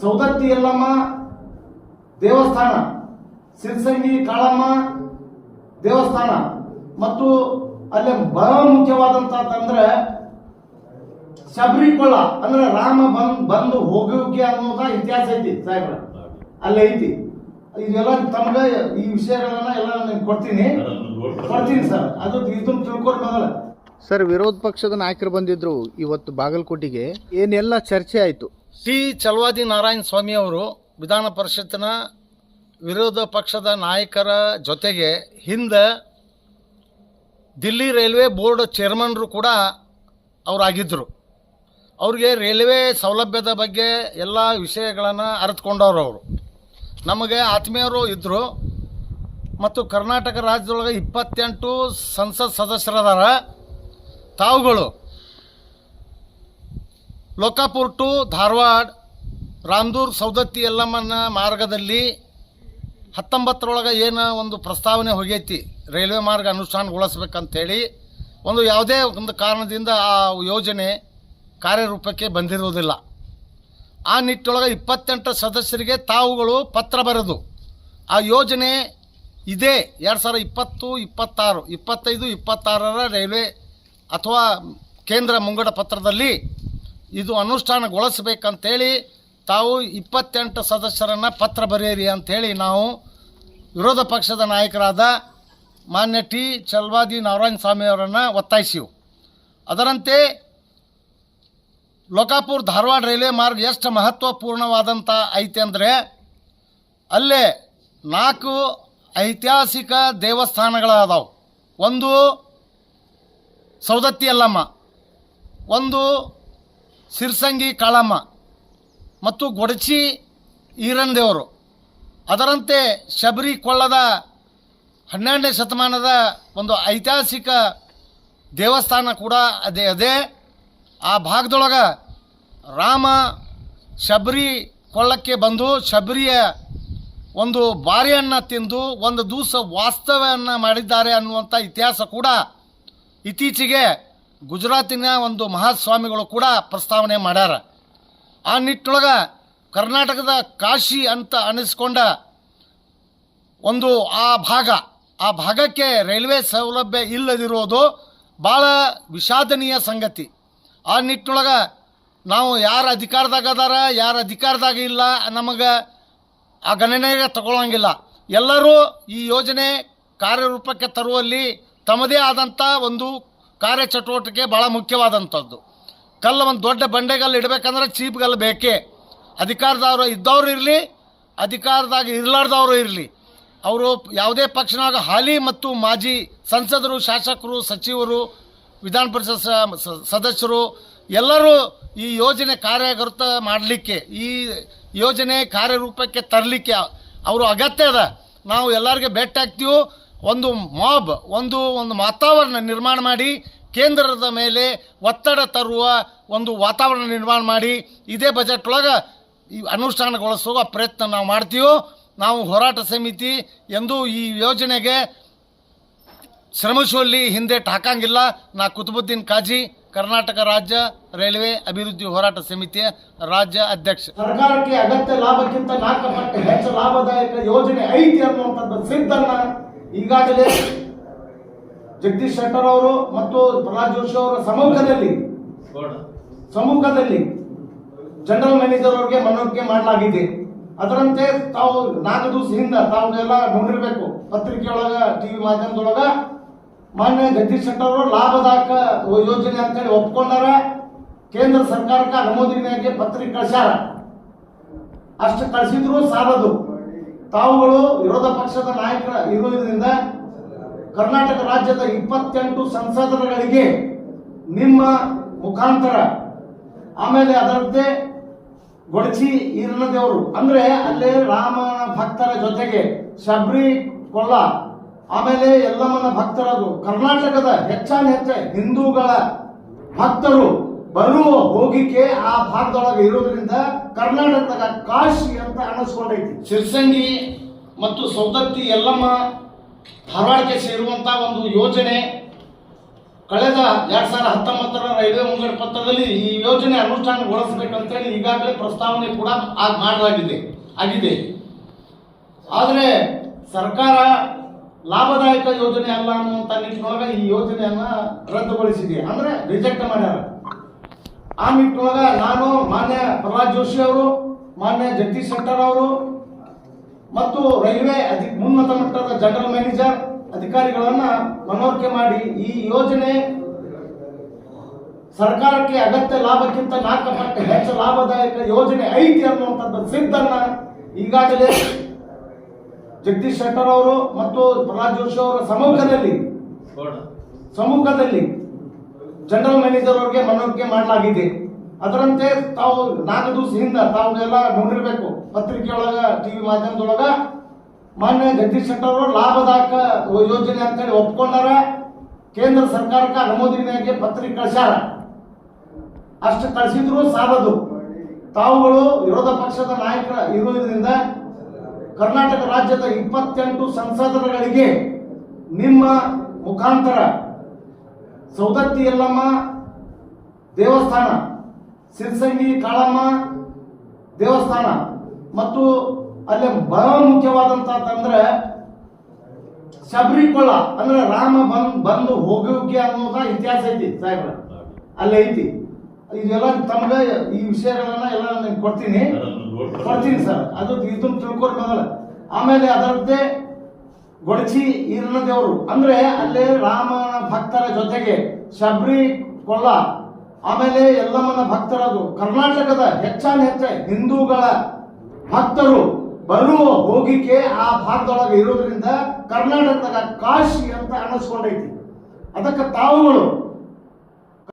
ಸೌದತ್ತಿ ಎಲ್ಲಮ್ಮ ದೇವಸ್ಥಾನ ಸಿರ್ಸಂಗಿ ಕಾಳಮ್ಮ, ದೇವಸ್ಥಾನ. ಮತ್ತು ಅಲ್ಲಿ ಬಹಳ ಮುಖ್ಯವಾದಂತಂದ್ರೆ ಶಬರಿಕೊಳ್ಳ ಅಂದ್ರೆ ರಾಮ ಬಂದ್, ಬಂದು ಹೋಗೋಕೆ ಅನ್ನೋದ ಇತಿಹಾಸ ಐತಿ ಸಾಹೇಬ್ರ. ಅಲ್ಲಿ ಐತಿ. ಇದೆಲ್ಲ ತಮ್ಗೆ ಈ ವಿಷಯಗಳನ್ನ ಎಲ್ಲ ನಾನು ಕೊಡ್ತೀನಿ. ಕೊಡ್ತೀನಿ ಸರ್. ಅದು ಇದನ್ನ ತಿಳ್ಕೊಂಡು ಮೊದಲ. ಸರ್, ವಿರೋಧ ಪಕ್ಷದ ನಾಯಕರು ಬಂದಿದ್ರು ಇವತ್ತು ಬಾಗಲಕೋಟೆಗೆ. ಏನೆಲ್ಲ ಚರ್ಚೆ ಆಯಿತು? ಟಿ ಚಲವಾದಿ ನಾರಾಯಣ ಸ್ವಾಮಿ ಅವರು ವಿಧಾನ ಪರಿಷತ್ತಿನ ವಿರೋಧ ಪಕ್ಷದ ನಾಯಕರ ಜೊತೆಗೆ ಹಿಂದೆ ದಿಲ್ಲಿ ರೈಲ್ವೆ ಬೋರ್ಡ್ ಚೇರ್ಮನ್ರು ಕೂಡ ಅವರಾಗಿದ್ದರು ಅವ್ರಿಗೆ ರೈಲ್ವೆ ಸೌಲಭ್ಯದ ಬಗ್ಗೆ ಎಲ್ಲ ವಿಷಯಗಳನ್ನು ಅರಿತುಕೊಂಡವ್ರು ಅವರು. ನಮಗೆ ಆತ್ಮೀಯರು ಇದ್ದರು ಮತ್ತು ಕರ್ನಾಟಕ ರಾಜ್ಯದೊಳಗೆ ಇಪ್ಪತ್ತೆಂಟು ಸಂಸತ್ ಸದಸ್ಯರದಾರ. ತಾವುಗಳು ಲೋಕಾಪುರ್ ಟು ಧಾರವಾಡ, ರಾಮದೂರ್ ಸೌದತ್ತಿ ಯಲ್ಲಮ್ಮನ ಮಾರ್ಗದಲ್ಲಿ ಹತ್ತೊಂಬತ್ತರೊಳಗೆ ಏನು ಒಂದು ಪ್ರಸ್ತಾವನೆ ಹೋಗೈತಿ. ರೈಲ್ವೆ ಮಾರ್ಗ ಅನುಷ್ಠಾನಗೊಳಿಸ್ಬೇಕಂತೇಳಿ ಒಂದು ಯಾವುದೇ ಒಂದು ಕಾರಣದಿಂದ ಆ ಯೋಜನೆ ಕಾರ್ಯರೂಪಕ್ಕೆ ಬಂದಿರುವುದಿಲ್ಲ. ಆ ನಿಟ್ಟೊಳಗೆ ಇಪ್ಪತ್ತೆಂಟು ಸದಸ್ಯರಿಗೆ ತಾವುಗಳು ಪತ್ರ ಬರೆದು ಆ ಯೋಜನೆ ಇದೆ ಎರಡು ಸಾವಿರ ಇಪ್ಪತ್ತು, ಇಪ್ಪತ್ತಾರು, ಇಪ್ಪತ್ತೈದು, ಇಪ್ಪತ್ತಾರರ ರೈಲ್ವೆ ಅಥವಾ ಕೇಂದ್ರ ಮುಂಗಡ ಪತ್ರದಲ್ಲಿ ಇದು ಅನುಷ್ಠಾನಗೊಳಿಸಬೇಕಂತೇಳಿ ತಾವು ಇಪ್ಪತ್ತೆಂಟು ಸದಸ್ಯರನ್ನು ಪತ್ರ ಬರೆಯಿರಿ ಅಂಥೇಳಿ ನಾವು ವಿರೋಧ ಪಕ್ಷದ ನಾಯಕರಾದ ಮಾನ್ಯ ಟಿ ಚಲ್ವಾದಿ ನಾರಾಯಣ ಸ್ವಾಮಿ ಅವರನ್ನು ಒತ್ತಾಯಿಸಿವು. ಅದರಂತೆ ಲೋಕಾಪುರ ಧಾರವಾಡ ರೈಲ್ವೆ ಮಾರ್ಗ ಎಷ್ಟು ಮಹತ್ವಪೂರ್ಣವಾದಂಥ ಐತೆ ಅಂದರೆ ಅಲ್ಲೇ ನಾಲ್ಕು ಐತಿಹಾಸಿಕ ದೇವಸ್ಥಾನಗಳದಾವು. ಒಂದು ಸೌದತ್ತಿ ಅಲ್ಲಮ್ಮ ಒಂದು ಸಿರ್ಸಂಗಿ, ಕಾಳಮ್ಮ ಮತ್ತು ಗೊಡಚಿ ಈರನ್ದೇವರು ಅದರಂತೆ ಶಬರಿ ಕೊಳ್ಳದ ಹನ್ನೆರಡನೇ ಶತಮಾನದ ಒಂದು ಐತಿಹಾಸಿಕ ದೇವಸ್ಥಾನ ಕೂಡ ಅದೇ ಅದೇ. ಆ ಭಾಗದೊಳಗೆ ರಾಮ ಶಬರಿ ಕೊಳ್ಳಕ್ಕೆ ಬಂದು ಶಬರಿಯ ಒಂದು ಬಾರಿಯನ್ನು ತಿಂದು ಒಂದು ದಿವಸ ವಾಸ್ತವ್ಯವನ್ನು ಮಾಡಿದ್ದಾರೆ ಅನ್ನುವಂಥ ಇತಿಹಾಸ ಕೂಡ ಇತ್ತೀಚೆಗೆ ಗುಜರಾತಿನ ಒಂದು ಮಹಾಸ್ವಾಮಿಗಳು ಕೂಡ ಪ್ರಸ್ತಾವನೆ ಮಾಡ್ಯಾರ. ಆ ನಿಟ್ಟೊಳಗೆ ಕರ್ನಾಟಕದ ಕಾಶಿ ಅಂತ ಅನಿಸ್ಕೊಂಡ ಒಂದು ಆ ಭಾಗ, ಆ ಭಾಗಕ್ಕೆ ರೈಲ್ವೆ ಸೌಲಭ್ಯ ಇಲ್ಲದಿರೋದು ಭಾಳ ವಿಷಾದನೀಯ ಸಂಗತಿ. ಆ ನಿಟ್ಟೊಳಗೆ ನಾವು ಯಾರು ಅಧಿಕಾರದಾಗ ಅದಾರ, ಯಾರು ಅಧಿಕಾರದಾಗ ಇಲ್ಲ, ನಮಗೆ ಆ ಗಣನೆಗೆ ತಗೊಳ್ಳೋಂಗಿಲ್ಲ ಎಲ್ಲರೂ ಈ ಯೋಜನೆ ಕಾರ್ಯರೂಪಕ್ಕೆ ತರುವಲ್ಲಿ ತಮ್ಮದೇ ಆದಂಥ ಒಂದು ಕಾರ್ಯಚಟುವಟಿಕೆ ಭಾಳ ಮುಖ್ಯವಾದಂಥದ್ದು. ಕಲ್ಲು ಒಂದು ದೊಡ್ಡ ಬಂಡೆಗಲ್ಲು ಇಡಬೇಕಂದ್ರೆ ಚೀಪ್ಗಲ್ಲು ಬೇಕೇ. ಅಧಿಕಾರದವರು ಇದ್ದವರು ಇರಲಿ, ಅಧಿಕಾರದಾಗ ಇರಲಾರ್ದವರು ಇರಲಿ. ಅವರು ಯಾವುದೇ ಪಕ್ಷನಾಗ ಹಾಲಿ ಮತ್ತು ಮಾಜಿ ಸಂಸದರು, ಶಾಸಕರು, ಸಚಿವರು, ವಿಧಾನ ಪರಿಷತ್ ಸದಸ್ಯರು ಎಲ್ಲರೂ ಈ ಯೋಜನೆ ಕಾರ್ಯಗತ ಮಾಡಲಿಕ್ಕೆ, ಈ ಯೋಜನೆ ಕಾರ್ಯರೂಪಕ್ಕೆ ತರಲಿಕ್ಕೆ ಅವರು ಅಗತ್ಯ ಅದ. ನಾವು ಎಲ್ಲರಿಗೆ ಭೇಟಿ ಆಗ್ತೀವಿ. ಒಂದು ಮಾಬ್, ಒಂದು ಒಂದು ವಾತಾವರಣ ನಿರ್ಮಾಣ ಮಾಡಿ, ಕೇಂದ್ರದ ಮೇಲೆ ಒತ್ತಡ ತರುವ ಒಂದು ವಾತಾವರಣ ನಿರ್ಮಾಣ ಮಾಡಿ, ಇದೇ ಬಜೆಟ್ ಒಳಗೆ ಈ ಅನುಷ್ಠಾನಗೊಳಿಸುವ ಪ್ರಯತ್ನ ನಾವು ಮಾಡ್ತೀವೋ, ನಾವು ಹೋರಾಟ ಸಮಿತಿ ಎಂದು ಈ ಯೋಜನೆಗೆ ಶ್ರಮಿಸುವಲ್ಲಿ ಹಿಂದೆ ಹಾಕಂಗಿಲ್ಲ ನಾ ಕುತುಬುದ್ದೀನ್ ಕಾಜಿ, ಕರ್ನಾಟಕ ರಾಜ್ಯ ರೈಲ್ವೆ ಅಭಿವೃದ್ಧಿ ಹೋರಾಟ ಸಮಿತಿಯ ರಾಜ್ಯ ಅಧ್ಯಕ್ಷ. ಸರ್ಕಾರಕ್ಕೆ ಅಗತ್ಯ ಲಾಭಕ್ಕಿಂತ ನಾಲ್ಕು ಪಟ್ಟು ಹೆಚ್ಚು ಲಾಭದಾಯಕ ಯೋಜನೆ ಐತಿ ಅನ್ನುವಂಥದ್ದು ಸಿದ್ಧನ್ನ ಈಗಾಗಲೇ ಜಗದೀಶ್ ಶೆಟ್ಟರ್ ಅವರು ಮತ್ತು ಪ್ರಹ್ಲಾದ್ ಜೋಶಿ ಅವರ ಸಮ್ಮುಖದಲ್ಲಿ ಸಮ್ಮುಖದಲ್ಲಿ ಜನರಲ್ ಮ್ಯಾನೇಜರ್ ಅವರಿಗೆ ಮನವರಿಕೆ ಮಾಡಲಾಗಿದೆ. ಅದರಂತೆ ತಾವು ನಾಲ್ಕು ದಿವಸ ಹಿಂದ ತಾವು ಎಲ್ಲ ನೋಡಿರ್ಬೇಕು. ಪತ್ರಿಕೆಯೊಳಗ, ಟಿವಿ ಮಾಧ್ಯಮದೊಳಗ ಮಾನ್ಯ ಜಗದೀಶ್ ಶೆಟ್ಟರ್ ಅವರು ಲಾಭದಾಯಕ ಯೋಜನೆ ಅಂತೇಳಿ ಒಪ್ಕೊಂಡಾರ ಕೇಂದ್ರ ಸರ್ಕಾರಕ್ಕೆ ಅನುಮೋದನೆಗೆ ಪತ್ರಿಕೆ ಕಳಿಸ್ಯಾರ. ಅಷ್ಟು ಕಳಿಸಿದ್ರು ಸಾಲದು. ತಾವುಗಳು ವಿರೋಧ ಪಕ್ಷದ ನಾಯಕರ ಇರುವುದರಿಂದ ಕರ್ನಾಟಕ ರಾಜ್ಯದ ಇಪ್ಪತ್ತೆಂಟು ಸಂಸದರುಗಳಿಗೆ ನಿಮ್ಮ ಮುಖಾಂತರ ಆಮೇಲೆ ಅದರಂತೆ ಗೊಡಚಿ ಈರನದೇವರು. ಅಂದ್ರೆ ಅಲ್ಲೇ ರಾಮನ ಭಕ್ತರ ಜೊತೆಗೆ ಶಬರಿ ಕೊಲ್ಲ ಆಮೇಲೆ ಎಲ್ಲಮ್ಮನ ಭಕ್ತರದು. ಕರ್ನಾಟಕದ ಹೆಚ್ಚಾನ್ ಹೆಚ್ಚ ಹಿಂದೂಗಳ ಭಕ್ತರು ಬರುವ ಹೋಗಿಕೆ ಆ ಭಾಗದೊಳಗೆ ಇರೋದ್ರಿಂದ ಕರ್ನಾಟಕದಾಗ ಕಾಶಿ ಅಂತ ಅನಿಸ್ಕೊಂಡೈತಿ. ಶಿರ್ಸಂಗಿ ಮತ್ತು ಸೌದತ್ತಿ ಯಲ್ಲಮ್ಮ ಧಾರವಾಡಕ್ಕೆ ಸೇರುವಂತ ಒಂದು ಯೋಜನೆ ಕಳೆದ ಎರಡ್ ಸಾವಿರದ ಹತ್ತೊಂಬತ್ತರ ರೈಲ್ವೆ ಮುಂಗಡ ಪತ್ರದಲ್ಲಿ ಈ ಯೋಜನೆ ಅನುಷ್ಠಾನಗೊಳಿಸಬೇಕಂತೇಳಿ ಈಗಾಗಲೇ ಪ್ರಸ್ತಾವನೆ ಕೂಡ ಆಗ್ ಮಾಡಲಾಗಿದೆ, ಆಗಿದೆ. ಆದರೆ ಸರ್ಕಾರ ಲಾಭದಾಯಕ ಯೋಜನೆ ಅಲ್ಲ ಅನ್ನುವಂಥ ನಿಟ್ಟಿನೊಳಗೆ ಈ ಯೋಜನೆಯನ್ನ ರದ್ದುಗೊಳಿಸಿದೆ. ಅಂದ್ರೆ ರಿಜೆಕ್ಟ್ ಮಾಡ್ಯಾರ. ಆ ನಿಟ್ಟಿನೊಳಗ ನಾನು ಮಾನ್ಯ ಪ್ರಹ್ಲಾದ್ ಜೋಶಿ ಅವರು ಮಾನ್ಯ ಜಗದೀಶ್ ಶೆಟ್ಟರ್ ಅವರು ಮತ್ತು ರೈಲ್ವೆ ಅಧಿ ಉನ್ನತ ಮಟ್ಟದ ಜನರಲ್ ಮ್ಯಾನೇಜರ್ ಅಧಿಕಾರಿಗಳನ್ನ ಮನವರಿಕೆ ಮಾಡಿ ಈ ಯೋಜನೆ ಸರ್ಕಾರಕ್ಕೆ ಅಗತ್ಯ ಲಾಭಕ್ಕಿಂತ ನಾಲ್ಕು ಪಟ್ಟು ಹೆಚ್ಚು ಲಾಭದಾಯಕ ಯೋಜನೆ ಐತಿ ಅನ್ನುವಂಥದ್ದು ಸಿದ್ಧನ್ನ ಈಗಾಗಲೇ ಜಗದೀಶ್ ಶೆಟ್ಟರ್ ಅವರು ಮತ್ತು ಪ್ರಹ್ಲಾದ್ ಜೋಶಿ ಅವರ ಸಮ್ಮುಖದಲ್ಲಿ ಸಮ್ಮುಖದಲ್ಲಿ ಜನರಲ್ ಮ್ಯಾನೇಜರ್ ಅವರಿಗೆ ಮನವರಿಕೆ ಮಾಡಲಾಗಿದೆ. ಅದರಂತೆ ತಾವು ನಾಲ್ಕು ದಿವಸ ಹಿಂದ ತಾವು ಎಲ್ಲ ನೋಡಿರ್ಬೇಕು. ಪತ್ರಿಕೆ ಒಳಗ ಟಿವಿ ಮಾಧ್ಯಮದೊಳಗ. ಮಾನ್ಯ ಜಗದೀಶ್ ಶೆಟ್ಟರ್ ಅವರು ಲಾಭದಾಯಕ ಯೋಜನೆ ಅಂತೇಳಿ ಒಪ್ಕೊಂಡಾರ. ಕೇಂದ್ರ ಸರ್ಕಾರಕ್ಕೆ ಅನುಮೋದನೆಗೆ ಪತ್ರಿಕೆ ಕಳಿಸ್ಯಾರ. ಅಷ್ಟು ಕಳಿಸಿದ್ರು ಸಾಲದು. ತಾವುಗಳು ವಿರೋಧ ಪಕ್ಷದ ನಾಯಕರ ಇರುವುದರಿಂದ ಕರ್ನಾಟಕ ರಾಜ್ಯದ ಇಪ್ಪತ್ತೆಂಟು ಸಂಸದರುಗಳಿಗೆ ನಿಮ್ಮ ಮುಖಾಂತರ ಸೌದತ್ತಿ ಯಲ್ಲಮ್ಮ, ದೇವಸ್ಥಾನ ಸಿರ್ಸಂಗಿ ಕಾಳಮ್ಮ, ದೇವಸ್ಥಾನ. ಮತ್ತು ಅಲ್ಲಿ ಬಹಳ ಮುಖ್ಯವಾದಂತಂದ್ರೆ ಶಬರಿಕೊಳ, ಅಂದ್ರೆ ರಾಮ ಬಂದ್, ಬಂದು ಹೋಗೋಕೆ ಅನ್ನೋದ ಇತಿಹಾಸ ಐತಿ ಸಾಹೇಬ್ರ. ಅಲ್ಲೇ ಐತಿ. ಇದೆಲ್ಲ ತಮ್ಗ ಈ ವಿಷಯಗಳನ್ನ ಎಲ್ಲ ನಾನು ಕೊಡ್ತೀನಿ. ಕೊಡ್ತೀನಿ ಸರ್. ಅದು ಇದನ್ನ ತಿಳ್ಕೊರ್ ಆಮೇಲೆ ಅದರದ್ದೇ ಗೊಡಚಿ ಈರನ ದೇವರು ಅಂದ್ರೆ ಅಲ್ಲೇ ರಾಮನ ಭಕ್ತರ ಜೊತೆಗೆ ಶಬರಿ ಕೊಲ್ಲ ಆಮೇಲೆ ಎಲ್ಲಮ್ಮನ ಭಕ್ತರದು. ಕರ್ನಾಟಕದ ಹೆಚ್ಚಾನ ಹೆಚ್ಚ ಹಿಂದೂಗಳ ಭಕ್ತರು ಬರುವ ಹೋಗಿಕೆ ಆ ಭಾಗದೊಳಗೆ ಇರೋದ್ರಿಂದ ಕರ್ನಾಟಕದಾಗ ಕಾಶಿ ಅಂತ ಅನಿಸ್ಕೊಂಡೈತಿ. ಅದಕ್ಕೆ ತಾವುಗಳು